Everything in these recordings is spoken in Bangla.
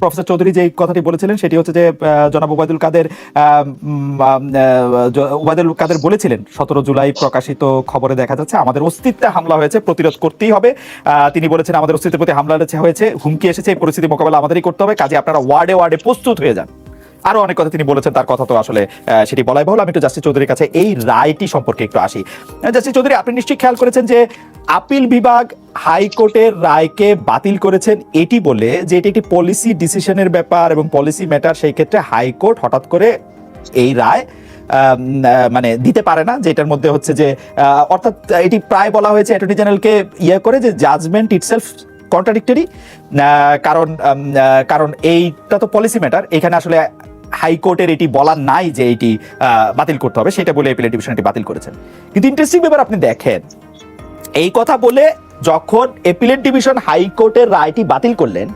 প্রফেসর চৌধুরী যে কথাটি বলেছিলেন, সেটি হচ্ছে যে জনাব ওবায়দুল কাদের ওবায়দুল কাদের বলেছিলেন, সতেরো জুলাই প্রকাশিত খবরে দেখা যাচ্ছে, আমাদের অস্তিত্বে হামলা হয়েছে, প্রতিরোধ করতেই হবে। তিনি বলেছেন, আমাদের অস্তিত্বের প্রতি হামলা হয়েছে, হুমকি এসেছে, এই পরিস্থিতি মোকাবেলা আমাদেরই করতে হবে। কাজে আপনারা ওয়ার্ডে ওয়ার্ডে প্রস্তুত হয়ে যান। আরও অনেক কথা তিনি বলেছেন, তার কথা তো আসলে সেটি বলাই বহুল। আমি একটু জাস্টিস চৌধুরীর কাছে এই রায়টি সম্পর্কে একটু আসি। জাস্টিস চৌধুরী, আপনি নিশ্চয়ই খেয়াল করেছেন যে আপিল বিভাগ হাইকোর্টের রায়কে বাতিল করেছেন এটি বলে যে এটি একটি পলিসি ডিসিশনের ব্যাপার এবং পলিসি ম্যাটার সেই ক্ষেত্রে হাইকোর্ট হঠাৎ করে এই রায় মানে দিতে পারে না, যেটার মধ্যে হচ্ছে যে অর্থাৎ এটি প্রায় বলা হয়েছে অ্যাটর্নি জেনারেলকে ইয়ে করে যে জাজমেন্ট ইটসেলফ কন্ট্রাডিক্টরি কারণ কারণ এইটা তো পলিসি ম্যাটার এখানে আসলে হাইকোর্টের এটি বলার নাই যে এটি বাতিল করতে হবে, সেটা বলে এপিলেট ডিভিশনটি বাতিল করেছেন। কিন্তু ইন্টারেস্টিং ব্যাপার আপনি দেখেন, এই কথা বলে যখন এপিলেট ডিভিশন হাইকোর্টের রায়টি বাতিল করলেন,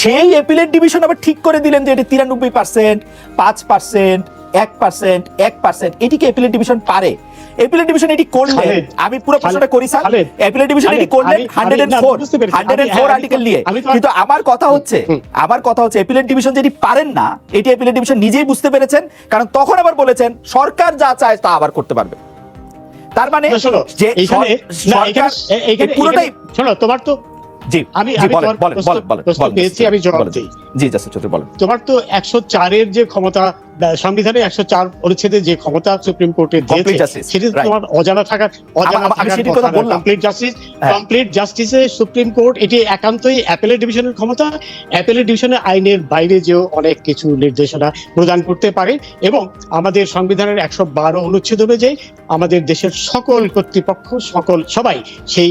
সেই এপিলেট ডিভিশন আবার ঠিক করে দিলেন যে এটি তিরানব্বই পার্সেন্ট পাঁচ পার্সেন্ট এক পার্সেন্ট এক পার্সেন্ট এটিকে ডিভিশন পারে? এপিলেট ডিভিশন এটি খালেদ, আমি পুরো প্রশ্নটা করি স্যার। ডিভিশন এটি আমি- হান্ড্রেড না, ফোর হান্ড্রেড আমি- ফোর আর্টিকেল নিয়ে। কিন্তু আমার কথা হচ্ছে আমার কথা হচ্ছে এপিলেট ডিভিশন যেটি পারেন না এটি এপিলেট ডিভিশন নিজেই বুঝতে পেরেছেন কারণ তখন আবার বলেছেন সরকার যা চায় তা আবার করতে পারবে। তার মানে যে সরকার পুরোটাই শোনো তোমার তো জি আমি- জি বলেন তোমার বলেন বলেন বলেন প্রশ্ন পেয়েছি, আমি জবাব দিই। জি জাস্টিস চৌধুরী বলেন। তোমার তো একশো চারের যে ক্ষমতা সংবিধানের একশো চার অনুচ্ছেদে যে ক্ষমতা সুপ্রিম কোর্টে দিয়েছে সেটি তোমার অজানা থাকার অজানা। Complete justice. কমপ্লিট জাস্টিসে সুপ্রিম কোর্ট এটি একান্তই অ্যাপেলেট ডিভিশনের ক্ষমতা। অ্যাপেলেট ডিভিশনের আইনের বাইরে যেও অনেক কিছু নির্দেশনা প্রদান করতে পারে এবং আমাদের সংবিধানের একশো বারো অনুচ্ছেদ অনুযায়ী আমাদের দেশের সকল কর্তৃপক্ষ সকল সবাই সেই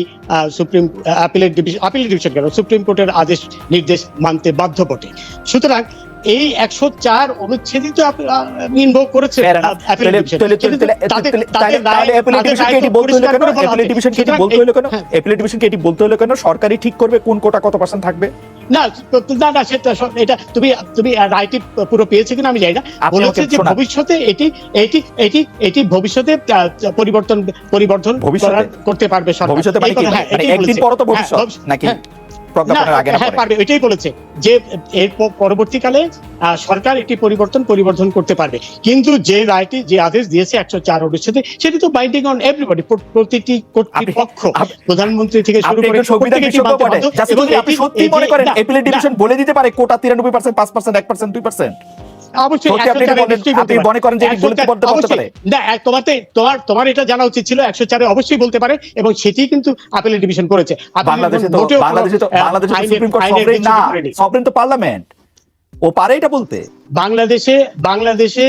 supreme appellate division appellate division কেন? সুপ্রিম কোর্টের আদেশ নির্দেশ মানতে বাধ্য বটে। সুতরাং এই একশো চার অনুচ্ছেদই তো করেছে বলতে হলো কেন? হ্যাঁ? সরকারই ঠিক করবে কোন কোটা কত পার্সেন্ট থাকবে? না না না সেটা এটা তুমি তুমি রাইটি পুরো পেয়েছে কিনা আমি জানি না। বলেছে যে ভবিষ্যতে এটি এটি এটি এটি ভবিষ্যতে পরিবর্তন পরিবর্তন? করতে পারবে সরকার। ভবিষ্যতে মানে হ্যাঁ, মানে একদিন পর তো হ্যাঁ, ভবিষ্যৎ নাকি? প্রজ্ঞাপনের আগে হ্যাঁ পারবে এটাই বলেছে যে এর পরবর্তীকালে সরকার একটি পরিবর্তন পরিবর্তন করতে পারবে। কিন্তু যে রায়টি যে আদেশ দিয়েছে একশো চার অনুচ্ছেদে সেটি তো বাইন্ডিং অন এভরিবডি প্রতিটি কর্তৃপক্ষ প্রধানমন্ত্রী থেকে শুরু করে সত্যি মনে করেন এপিলেট ডিভিশন বলে দিতে পারে কোটা তিরানব্বই পার্সেন্ট পাঁচ পার্সেন্ট এক পার্সেন্ট দুই পার্সেন্ট। অবশ্যই আপনি এটা 104 বলেন, নিশ্চয়ই আপনি বলতে পারে। মনে করেন যে এটি 104 বলতে বলতে বলতে পারে? অবশ্যই। না তোমাতে তোমার তোমার এটা জানা উচিত ছিল একশো চারে অবশ্যই বলতে পারে এবং সেটি কিন্তু আপিল ডিভিশন করেছে। বাংলাদেশে তো বাংলাদেশে তো আহ, বাংলাদেশে সুপ্রিম কোর্ট সবরেন না। সবরেন তো পার্লামেন্ট ও পারে এটা বলতে। বাংলাদেশে বাংলাদেশে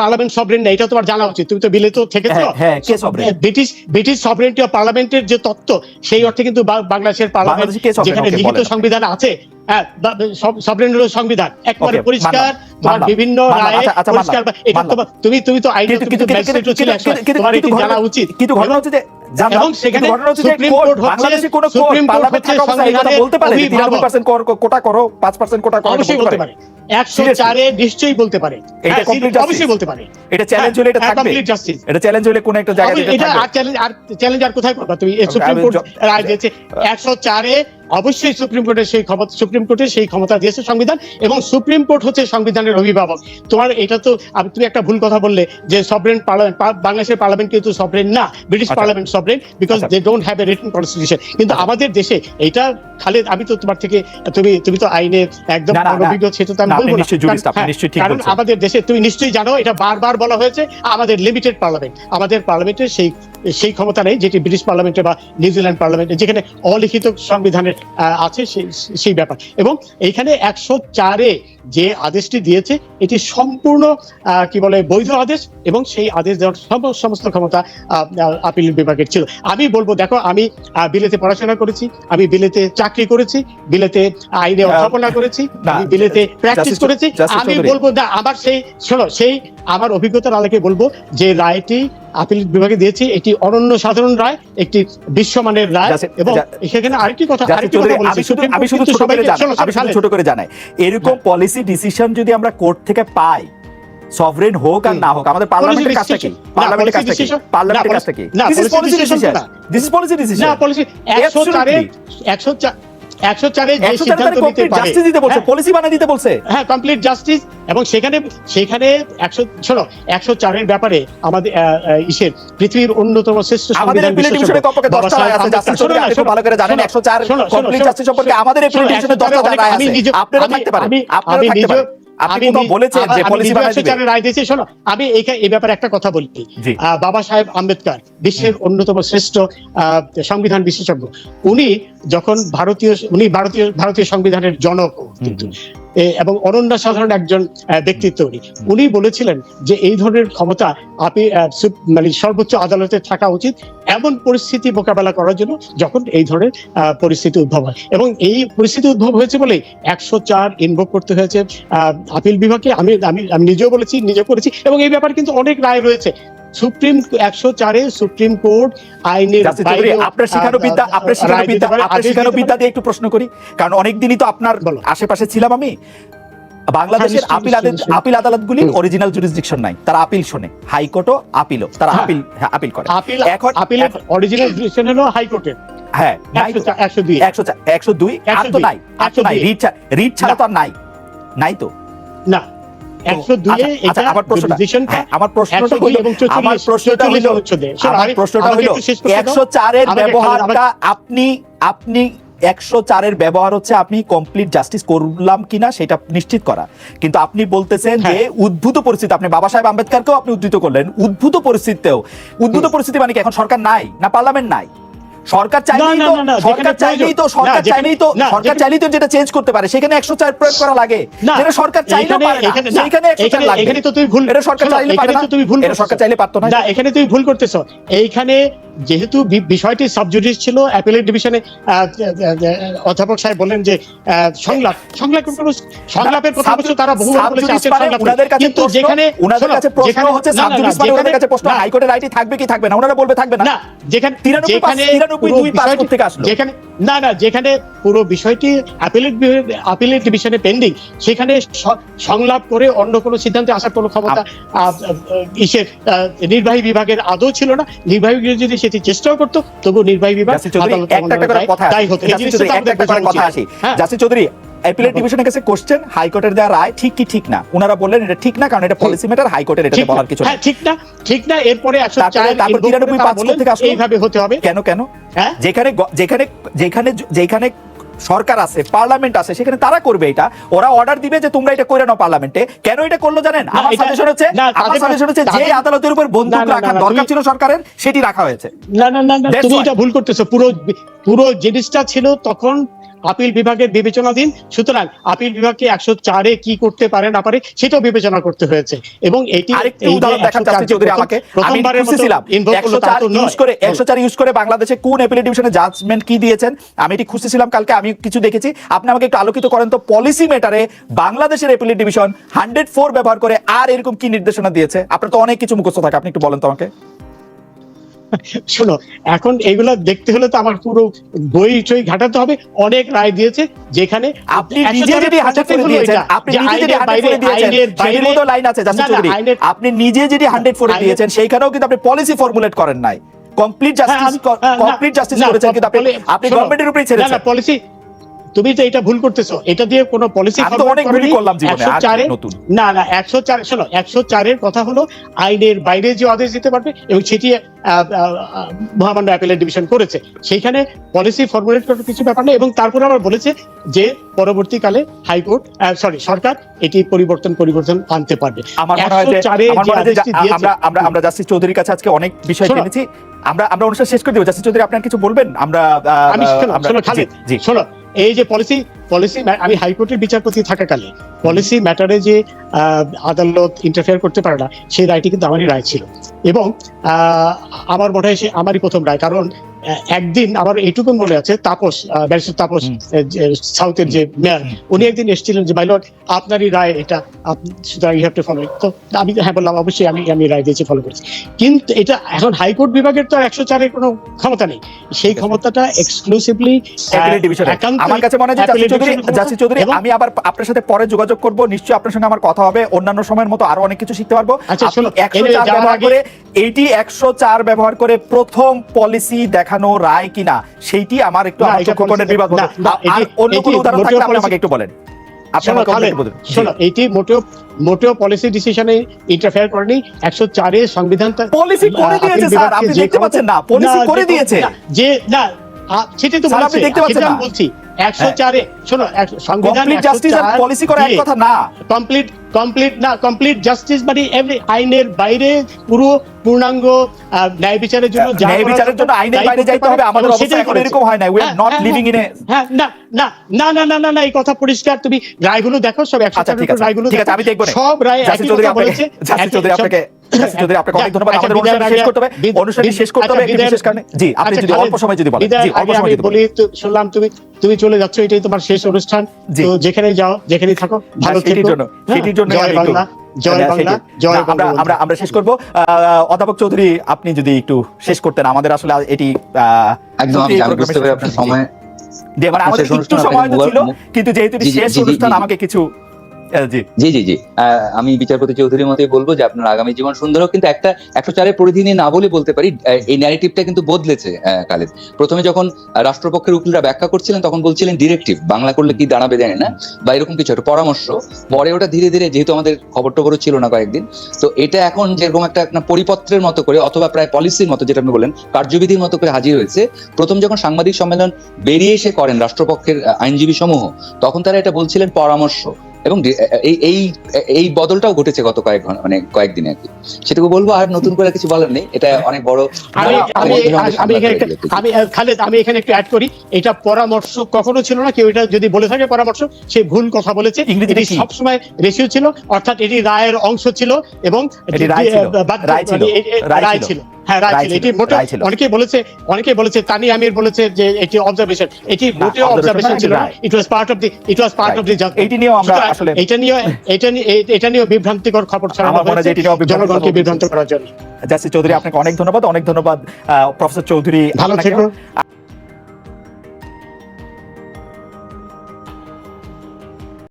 পার্লামেন্ট সবরেন না এটা তোমার জানা উচিত। তুমি তো বিলে তো থেকে ব্রিটিশ ব্রিটিশ সবরেন্টি অফ পার্লামেন্টের যে তত্ত্ব সেই অর্থে কিন্তু বাংলাদেশের পার্লামেন্ট? যেখানে লিখিত সংবিধান আছে হ্যাঁ সবরেন সংবিধান। একবারে পরিষ্কার তোমার বিভিন্ন রায়ে আচ্ছা, আচ্ছা, পরিষ্কার এটা তোমার তুমি তুমি তো তুমি তো ম্যাজিস্ট্রেটও ছিলে কিন্তু- একসময়। কিন্তু- তোমার এটি জানা উচিত। কিন্তু ঘটনা হচ্ছে যে এবং সেখানে ঘটনা হচ্ছে যে সুপ্রিম কোর্ট, কোর্ট হচ্ছে- বাংলাদেশে সুপ্রিম কোর্ট হচ্ছে থাকা অবস্থায় এই কথা সংবিধানের বলতে পারে যে অভিভাবক। 93% কোটা করো 5% কোটা করো অবশ্যই বলতে পারে। একশো Seriously? চারে নিশ্চয়ই বলতে পারে। এটা হ্যাঁ, অবশ্যই বলতে পারে। এটা চ্যালেঞ্জ হলে এটা হ্যাঁ, থাকবে। এটা চ্যালেঞ্জ হলে কোন একটা জায়গায় এটা আর চ্যালেঞ্জ আর চ্যালেঞ্জ আর কোথায় করবা? তুমি সুপ্রিম কোর্ট রায় দিয়েছে। একশো চারে অবশ্যই সুপ্রিম কোর্টের সেই ক্ষমতা সুপ্রিম কোর্টের সেই ক্ষমতা দিয়েছে সংবিধান এবং সুপ্রিম কোর্ট হচ্ছে সংবিধানের অভিভাবক তোমার এটা তো তুমি একটা ভুল কথা বললে যে সবরেন পার্লামেন্ট বাংলাদেশের পার্লামেন্ট কিন্তু সবরেন না ব্রিটিশ আচ্ছা। পার্লামেন্ট সবরেন বিকজ আচ্ছা। They don't have a written constitution কিন্তু আমাদের দেশে এটা খালেদ আমি তো তোমার থেকে তুমি তুমি তো আইনে একদম না। সেটা তো আমি বলব আপনি হ্যাঁ, কারণ আমাদের দেশে তুমি নিশ্চয়ই জানো এটা বারবার বলা হয়েছে আমাদের লিমিটেড পার্লামেন্ট আমাদের পার্লামেন্টের সেই সেই ক্ষমতা নেই যেটি ব্রিটিশ পার্লামেন্টে বা নিউজিল্যান্ড পার্লামেন্টে যেখানে অলিখিত সংবিধানের আছে সেই ব্যাপার। এবং এইখানে একশো চারে যে আদেশটি দিয়েছে এটি সম্পূর্ণ কি বলে বৈধ আদেশ এবং সেই আদেশ দেওয়ার সমস্ত ক্ষমতা আপিল বিভাগের ছিল। আমি বলব দেখো আমি বিলেতে পড়াশোনা করেছি আমি বিলেতে চাকরি করেছি বিলেতে আইনে অধ্যাপনা করেছি আমি বিলেতে প্র্যাকটিস করেছি। আমি বলব না আমার সেই শোনো সেই আমার অভিজ্ঞতার আলোকে বলব যে রায়টি আপিল বিভাগে দিয়েছি এটি অনন্য সাধারণ রায় একটি বিশ্বমানের রায় এবং সেখানে আরেকটি কথা আরেকটি কথা বলেছি। আমি শুধু ছোট করে জানাই আমি শুধু ছোট করে জানাই। এরকম পলিসি ডিসিশন যদি আমরা কোর্ট থেকে পাই সভরেন হোক আর না হোক আমাদের পার্লামেন্টের Policy কাজটা কি? পার্লামেন্টের policy কাজটা কি? পার্লামেন্টের না, কাজটা কি? This is policy decision this is policy decision না পলিসি একশো চারে একশো চারে যে সিদ্ধান্ত নিতে পারে। দিতে বলছে হ্যাঁ, পলিসি বানা দিতে বলছে। হ্যাঁ কমপ্লিট জাস্টিস এবং সেখানে সেখানে একশো শোনো একশো চারের ব্যাপারে আমাদের ইসের পৃথিবীর অন্যতম শ্রেষ্ঠ সংবিধান আমাদের আমি নিজে- আপনি কোথাও বলেছেন যে পলিসি বানাই দিবে রায় দিয়েছি। শোনো আমি এই- ব্যাপারে একটা কথা বলি। আহ, বাবা সাহেব আম্বেদকর বিশ্বের অন্যতম শ্রেষ্ঠ আহ, সংবিধান বিশেষজ্ঞ। উনি যখন ভারতীয় উনি ভারতীয় ভারতীয় সংবিধানের জনক। কিন্তু এবং অনন্য সাধারণ একজন আহ, ব্যক্তিত্ব উনি উনি বলেছিলেন যে এই ধরনের ক্ষমতা আপনি মানে সর্বোচ্চ আদালতে থাকা উচিত এমন পরিস্থিতি মোকাবেলা করার জন্য যখন এই ধরনের পরিস্থিতি উদ্ভব হয়। এবং এই পরিস্থিতি উদ্ভব হয়েছে বলে একশো চার ইনভোক করতে হয়েছে আপিল বিভাগে আমি আমি নিজেও বলেছি নিজে করেছি এবং এই ব্যাপারে কিন্তু অনেক রায় রয়েছে। সুপ্রিম একশো চারে সুপ্রিম কোর্ট আইনের আপনার শিখানো বিদ্যা আপনার শিখানো বিদ্যা আপনার আদেশ শিখানো দিতে বিদ্যা দিয়ে একটু প্রশ্ন করি। কারণ অনেক দিনই তো আপনার আশেপাশে ছিলাম আমি। বাংলাদেশের হ্যাঁ, আপিল। আপিল আদালতগুলি অরিজিনাল জুরিসডিকশন নাই। তারা আপিল শোনে। হাইকোর্টও আপিলও। তারা হ্যাঁ। আপিল হ্যাঁ, আপিল করে। আপিল এখন আপিলের অরিজিনাল ডিসিশন হলো হাইকোর্টের। হ্যাঁ একশো দুই। একশো একশো দুই আর তো নাই। আর তো নাই। রিট ছাড়া তো আর নাই। নাই তো? না। আমার প্রশ্নটা হ্যাঁ, আমার প্রশ্নটা একশো দুই হলো আমার প্রশ্নটা হলো আমার প্রশ্নটা হলো একটু শেষ করতে দাও। একশো চারের ব্যবহারটা আপনি আপনি একশো চারের ব্যবহার হচ্ছে আপনি কমপ্লিট জাস্টিস করলাম কিনা সেটা নিশ্চিত করা কিন্তু আপনি বলতেছেন যে হ্যাঁ। উদ্ভূত পরিস্থিতি আপনি বাবা সাহেব আম্বেদকরকেও আপনি উদ্ধৃত করলেন উদ্ভূত পরিস্থিতিতেও উদ্ভূত পরিস্থিতি মানে কি এখন সরকার নাই না পার্লামেন্ট নাই সরকার চাইলেই তো সরকার চাইলেই তো সরকার চাইলেই তো সরকার চাইলেই তো যেটা চেঞ্জ করতে পারে সেখানে একশো চার প্রয়োগ করা লাগে। যেটা সরকার চাইলেও পারে না। এখানে- না, সেইখানে একশো চার এখানে- তো তুমি ভুল এটা সরকার চাইলে পারে না। তুমি ভুল এটা সরকার চাইলে পারতো না। না এখানে তুমি ভুল করতেছো। এইখানে যেহেতু বিষয়টি সাবজুডিস ছিল অ্যাপিলেট ডিভিশনে অধ্যাপক সাহেব বললেন যে সংলাপ সংলাপ সংলাপের কথা বলছো তারা বহু মানে কাছে কিন্তু যেখানে উনাদের শোনো, কাছে প্রশ্ন হচ্ছে সাবজুডিস মানে যেখানে- কাছে প্রশ্ন। হাইকোর্টের রাইটই থাকবে কি থাকবে না? ওনারা বলবে থাকবে না। না যেখানে 93 পাস, যেখানে 93 পুরো দুই পাস বিষয়টি- থেকে আসলো। যেখানে না না যেখানে পুরো বিষয়টি অ্যাপিলেট অ্যাপিলেট ডিভিশনে পেন্ডিং সেখানে সংলাপ করে অন্য কোনো সিদ্ধান্তে আসার কোনো ক্ষমতা আহ, নির্বাহী বিভাগের আদৌ ছিল না। নির্বাহী বিভাগ যদি সেটি চেষ্টাও করতো তবু নির্বাহী বিভাগ আদালত একটা একটা করে কথা হতো এই জিনিসটা কথা আসি জাসি চৌধুরী অ্যাপিলেট ডিভিশনের কাছে কোশ্চেন হাইকোর্টের দেওয়া রায় ঠিক কি ঠিক না? ওনারা বললেন এটা ঠিক না কারণ এটা পলিসি ম্যাটার হাইকোর্টের এটা বলার কিছু হ্যাঁ ঠিক না ঠিক না এরপরে একশো তারপরে- চার তারপর invoke 93 তারা পাঁচ থেকে আসলো? এইভাবে হতে হবে। কেন কেন? হ্যাঁ? যেখানে যেখানে যেখানে যেখানে সরকার আছে পার্লামেন্ট আছে সেখানে তারা করবে এটা। ওরা অর্ডার দিবে যে তোমরা এটা করে নাও পার্লামেন্টে। কেন এটা করল জানেন? আমার সাজেশন হচ্ছে আমার সাজেশন হচ্ছে যে আদালতের উপর বন্দুক রাখার দরকার ছিল সরকারের সেটি রাখা হয়েছে। না না না তুমি এটা ভুল করতেছো। পুরো পুরো জিনিসটা ছিল তখন আপিল বিভাগের বিবেচনাধীন সুতরাং আপিল বিভাগকে একশো চারে কি করতে পারে না পারে সেটাও বিবেচনা করতে হয়েছে। এবং এটি আরেকটি উদাহরণ দেখান 104 চৌধুরী আমাকে। প্রথমবারের মতো ইউজ করে একশো চার ইউজ করে বাংলাদেশে কোন অ্যাপিলেট ডিভিশনে জাজমেন্ট কি দিয়েছেন? আমি এটি খুঁজতেছিলাম কালকে আমি কিছু দেখেছি। আপনি আমাকে একটু আলোকিত করেন তো পলিসি ম্যাটারে বাংলাদেশের অ্যাপিলেট ডিভিশন হান্ড্রেড ফোর ব্যবহার করে আর এরকম কি নির্দেশনা দিয়েছে? আপনার তো অনেক কিছু মুখস্থ থাকে আপনি একটু বলেন তো আমাকে। শোনো এখন এগুলো দেখতে হলে তো আমার পুরো বই চই ঘাটাতে হবে অনেক রায় দিয়েছে যেখানে আপনি নিজে যদি হাজার হান্ড্রেড কথাটাই দিয়েছেন আপনি নিজে যদি বাইরে- দিয়েছেন বাইরে- মতো লাইন আছে না, চৌধুরী আপনি নিজে যদি হান্ড্রেড ফোরে দিয়েছেন সেইখানেও কিন্তু আপনি পলিসি ফর্মুলেট করেন নাই। কমপ্লিট জাস্টিস কমপ্লিট জাস্টিস করেছেন কিন্তু আপনি আপনি গভর্নমেন্টের উপরেই ছেড়েছেন না পলিসি তুমি তো এটা ভুল করতেছো এটা দিয়ে কোনো পলিসি। না না একশো চার শোনো একশো চারের কথা হলো আইনের বাইরে যে আদেশ দিতে পারবে এবং সেটি মহামান্য অ্যাপিলেট ডিভিশন করেছে। সেইখানে পলিসি ফর্মুলেট করার কিছু ব্যাপার নেই এবং তারপরে আবার বলেছে যে পরবর্তীকালে হাইকোর্ট সরি সরকার এটি পরিবর্তন পরিবর্তন আনতে পারবে। আমার মনে হয় যে 104 এ আমার আমরা আমরা জাস্টিস চৌধুরীর কাছে আজকে অনেক বিষয় জেনেছি। আমরা আমরা অনুষ্ঠান শেষ করে দেবো। জাস্টিস চৌধুরী আপনার কিছু বলবেন? আমরা শোনো এই যে পলিসি পলিসি আমি হাইকোর্টের বিচারপতি থাকাকালে পলিসি ম্যাটারে যে আদালত ইন্টারফেয়ার করতে পারে না, সেই রায়টি কিন্তু আমারই রায় ছিল। এবং আমার মনে হয় সে আমারই প্রথম রায়, কারণ একদিন আমার এইটুকু মনে আছে তাপস ব্যারিস্টার তাপস সাউথের যে মেয়র উনি একদিন এসেছিলেন যে মাইলট আপনারই রায় এটা সুতরাং ইউ হ্যাভ টু ফলো তো আমি হ্যাঁ বললাম অবশ্যই আমি আমি রায় দিয়েছি ফলো করেছি। কিন্তু এটা এখন হাইকোর্ট বিভাগের তো একশো চারের কোনো ক্ষমতা নেই। সেই ক্ষমতাটা এক্সক্লুসিভলি আমার কাছে মনে হয় যে চৌধুরী আমি আবার আপনার সাথে পরে যোগাযোগ করব নিশ্চয়ই আপনার সঙ্গে আমার কথা হবে অন্যান্য সময়ের মতো আরও অনেক কিছু শিখতে পারব। আচ্ছা, একশো চার ব্যবহার করে এইটি একশো চার ব্যবহার করে প্রথম পলিসি দেখা দেখানো রায় কিনা সেইটি আমার একটু না, আর অন্য কোনো উদাহরণ থাকলে আপনি আমাকে একটু বলেন আপনি শোনো আমাকে খালেদ, একটু বলেন জি। শোনো এটি মোটেও মোটেও পলিসি ডিসিশনে ইন্টারফেয়ার করেনি একশো চারে সংবিধান তা- করে দিয়েছে, স্যার, আপনি দেখতে পাচ্ছেন না, policy করে দিয়েছে। যে না সেটাই তো আপনি দেখতে পাচ্ছেন না? বলছি একশো হ্যাঁ। চারে শোনো সংবিধান জাস্টিস পলিসি করা এক কথা না কমপ্লিট কমপ্লিট না কমপ্লিট জাস্টিস মানে এভরি আইনের বাইরে পুরো পূর্ণাঙ্গ ন্যায় বিচারের জন্য যা ন্যায় বিচারের জন্য আইনের বাইরে যাইতে হবে আমাদের অবস্থা এখন এরকম হয় না। উই আর হ্যাঁ, নট হ্যাঁ, লিভিং ইন এ হ্যাঁ না। না না না না না না এই কথা পরিষ্কার তুমি রায়গুলো দেখো সব একশো আচ্ছা ঠিক আছে। রায়গুলো ঠিক আছে দেখো। আমি দেখব সব রায় একই কথা বলেছে। চৌধুরী আপনাকে চৌধুরী আপনাকে অনেক ধন্যবাদ। আমাদের অনুষ্ঠান শেষ করতে হবে। বিদ- শেষ করতে হবে আচ্ছা, একটি বিশেষ কারণে জি আপনি আচ্ছা, যদি অল্প সময় যদি বলেন। জি অল্প সময় যদি বলি শুনলাম তুমি তুমি চলে যাচ্ছ এটাই তোমার শেষ অনুষ্ঠান। তো যেখানে যাও যেখানে থাকো ভালো সেটির থেকো। জন্য হ্যাঁ, সেটির জন্য জয় বাংলা জয় বাংলা জয় আমরা আমরা আমরা শেষ করব। আহ, অধ্যাপক চৌধুরী আপনি যদি একটু শেষ করতেন আমাদের আসলে এটি আহ, একদম আমি এই আমি প্রোগ্রামের বুঝতে পারি আপনার সময় দিয়ে মানে আমাদের একটু সময় তো ছিল কিন্তু যেহেতু শেষ অনুষ্ঠান আমাকে কিছু জি। জি জি জি। আমি বিচারপতি চৌধুরীর মতোই বলব যে আপনার আগামী জীবন সুন্দর হোক, কিন্তু একটা একশো চারের পরিধি নিয়ে না বলে বলতে পারি এই ন্যারেটিভটা কিন্তু বদলেছে খালেদ প্রথমে যখন রাষ্ট্রপক্ষের উকিলরা ব্যাখ্যা করছিলেন, তখন বলছিলেন ডিরেক্টিভ বাংলা করলে কি দাঁড়াবে জানি না, বা এরকম কিছু একটা পরামর্শ। পরে ওটা ধীরে ধীরে, যেহেতু আমাদের খবর টবরও ছিল না কয়েকদিন, তো এটা এখন যেরকম একটা পরিপত্রের মতো করে, অথবা প্রায় পলিসির মতো যেটা আপনি বলেন কার্যবিধির মতো করে হাজির হয়েছে। প্রথম যখন সাংবাদিক সম্মেলন বেরিয়ে এসে করেন রাষ্ট্রপক্ষের আইনজীবী সমূহ, তখন তারা এটা বলছিলেন পরামর্শ। এবং এই এই এই বদলটাও ঘটেছে গত কয়েক মানে কয়েকদিনে আর কি। সেটুকু বলব আর নতুন করে কিছু বলার নেই। এটা অনেক বড় আমি আহ, খালেদ আমি এখানে একটু অ্যাড করি। এটা পরামর্শ কখনো ছিল না কেউ এটা যদি বলে থাকে পরামর্শ সে ভুল কথা বলেছে। ইংরেজি এটি কি? সবসময় রেশিও ছিল অর্থাৎ এটি রায়ের অংশ ছিল এবং এটি রায় ছিল, হ্যাঁ রায় ছিল। এটি মোটে অনেকেই বলেছে অনেকেই বলেছে তানি আমির বলেছে যে এটি অবজারভেশন এটি না, অবজারভেশন ছিল it was part of the it was part of the এইটি নিয়েও আমরা আসলে এটা নিয়ে এটা নিয়ে এটা নিয়ে বিভ্রান্তিকর খবর ছড়ানো হয়েছে। জনগণকে বিভ্রান্ত করার জন্য। জাসি চৌধুরী আপনাকে অনেক ধন্যবাদ। অনেক ধন্যবাদ প্রফেসর চৌধুরী ভালো থেকো।